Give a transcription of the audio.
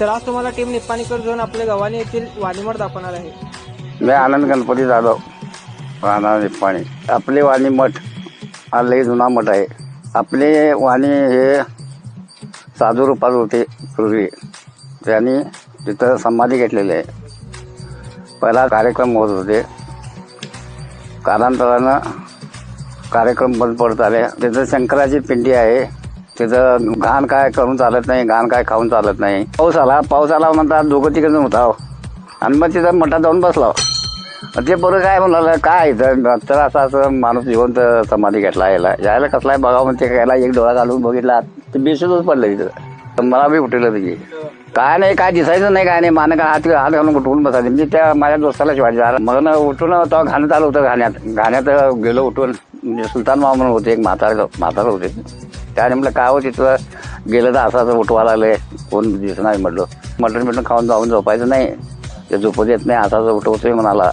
तर आज तुम्हाला टीम निपाणीकर जाऊन आपल्या गव्हाणे येथील वाणीमठ दाखवणार आहे. मी आनंद गणपती जाधव राहणार निपाणी आपले वाणी मठ हा लई जुना मठ आहे. आपले वाणी हे साधू रूपात होते पूर्वी. त्यांनी तिथं समाधी घेतलेली आहे. पहिला कार्यक्रम होत होते. कालांतरानं कार्यक्रम बंद पडत आले. तिथं शंकराची पिंडी आहे. तिथं घाण काय करून चालत नाही घाण काय खाऊन चालत नाही. पाऊस आला पाऊस आला म्हणतात दोघं तिघं होता हो. आणि मग तिथं मठात जाऊन बसला हो. ते बरं काय म्हणाल काय इथं? तर असं असं माणूस जिवंत समाधी घेतला यायला यायला कसलाय बघा म्हणते यायला एक डोळा घालून बघितला ते बेसूनच पडलं तिथं. तर मला बी उठलं तिथे. काय नाही काय दिसायचं नाही काय नाही. मान का हात हात घालून उठवून बसायचे. म्हणजे त्या माझ्या दोस्ताला शिवायचे मग ना उठून तेव्हा घाण्यात आलं होतं घाण्यात. घाण्यात गेलो उठून म्हणजे सुलतान मामा म्हणून होते एक म्हातारा म्हातारा होते. त्याने म्हटलं काय हो तिथं? गेलं तर असं असं उठवा लागले. कोण दिसणार म्हटलं मटण बिटण खाऊन जाऊन झोपायचं नाही. ते झोपू देत नाही. असा असं उठवतोय म्हणाला.